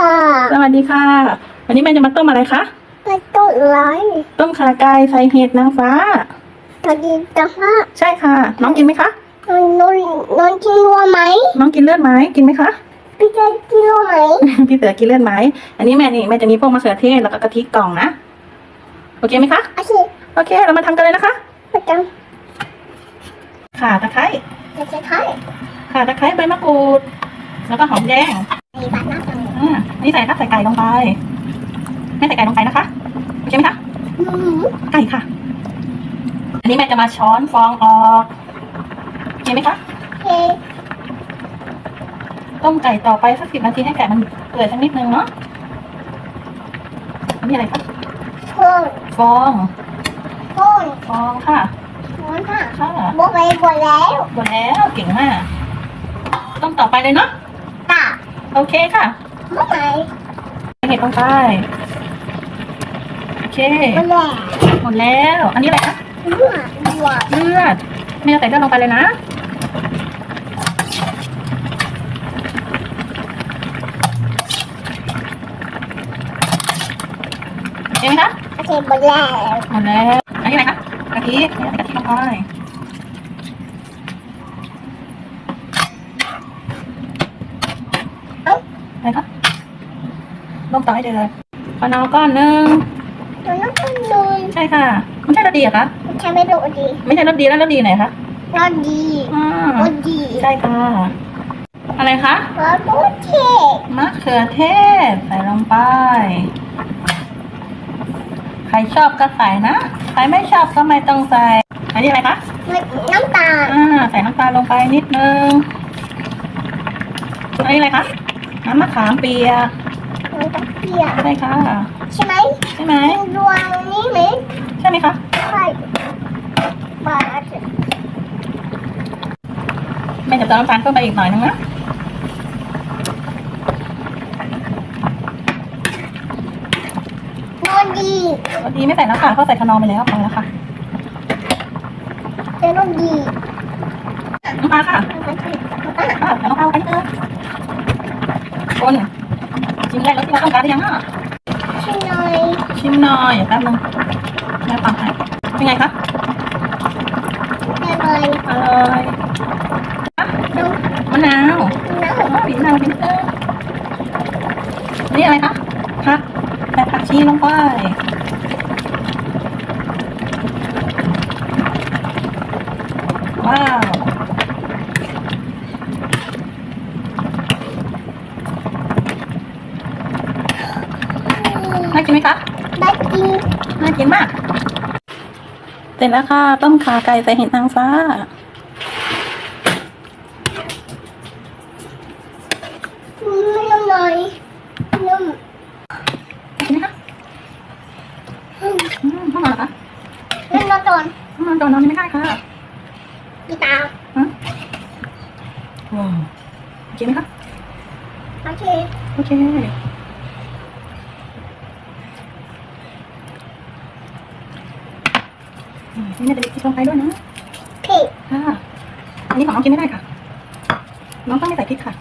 วัสดีค่ะ วันนี้แม่จะมาต้มอะไรคะไปต้นไม้ต้มขาไก่ใส่เห็ดนางฟ้าตอนนี้จะว่าใช่ค่ะ น้องกินไหมคะนอนนอนนอนกินวัวไหมน้องกินเลือดไหมกินไหมคะพี่จะกินวัวไหมพี่เสือกินเลือดไหมอันนี้แม่นี่แม่จะมีพวกมะเขือเทศแล้วก็กะทิกล่องนะโอเคไหมคะโอเคโอเค เรามาทำกันเลยนะคะประจข่าตะไคร้ำจะใช้ไข่ข่าตะไคร้ใบมะกรูด แล้วก็หอมแดง มีบัตรหน้าตรง อ่านี่ใส่ค่ะใส่ไก่ลงไปแม่ใส่ไก่ลงไปนะคะโอเคไหมคะอืมไก่ค่ะ อันนี้แม่จะมาช้อนฟองออกโอเคไหมคะโอเคต้มไก่ต่อไปสักสิบนาทีให้ไก่มันเปื่อยสักนิดนึงเนาะอันนี้อะไรคะเพิ่มฟองเพิ่มฟองค่ะนอนค่ะค่ะบัวไปบัวแล้วหมดแล้วเก่งมากต้มต่อไปเลยเนาะตาโอเคค่ะ เมื่ไหร่เห็ดลงไปโอเคบัวแล้วหมดแล้ว อันนี้อะไรคะบัวบัวเลือดแม่จะใส่เลือดลงไปเลยนะเห็นไหมคะโอเคบัวแล้วหมดแล้วอันนี้อะไรคะกะทิกะทิลงไปอะไรคะ ลงต่อให้เดือดมะนาวก้อนหนึ่งนอนนอนนอนใช่ค่ะไม่ใช่รสดีเหรอคะใช้ไม่รู้ดีไม่ใช่รสดีแล้วรสดีไหนคะนอนดีอ่านอนดีใช่ค่ะ อะไรคะนอนดูเท่มะเขือเทศใส่ลงไป ใครชอบก็ใส่นะ ใครไม่ชอบก็ไม่ต้องใส่อันนี้อะไรคะน้ำตาลอ่าใส่น้ำตาลลงไปนิดนึงอันนี้อะไรคะน้ำมะขามเปียก น้ำตาลเปียกใช่ค่ะ ใช่ไหมใช่ไหมเป็นดวงนี้ไหมใช่ไหมคะใช่บาทแม่จะเติมน้ำตาลเพิ่มไปอีกหน่อยนึงนะนอนดีรสดีไม่ใส่น้ำตาลเพราะใส่ขนอมไปแล้วพอแล้วค่ะเป็นนอนดีน้ำปลาค่ะอะใส่น้ำปลาลงไปนิดนึงคน ชิมแรกรสที่เราต้องการหรือยังอะชิมหน่อยชิมหน่อยแป๊บนึงแม่ฟังให้เป็นไงคะอร่อยอร่อยอะน้มะนาวำน้อ๋อบีบมะนาวนิดนึงนี่อะไรคะผักใส่ผักชีลงไปว้าว น่ากินไหมคะำได้กินน่ากินมาก เสร็จแล้วค่ะ ต้มขาไก่ใส่เห็ดนางฟ้า นุ่มหน่อยนุ่มกินไหมคะอืมห้องนอนเหรอคะนุ่มนอนตอนห้องนอนตอนนอนยังไม่ได้ค่ะกีตาร์ฮะว้าวโอเคไหมคะโอเคโอเค อืมนี่แม่จะมีพริกลงไปด้วยนะเผ็ดค่ะ อันนี้ของน้องกินไม่ได้ค่ะ น้องต้องไม่ใส่พริกค่ะ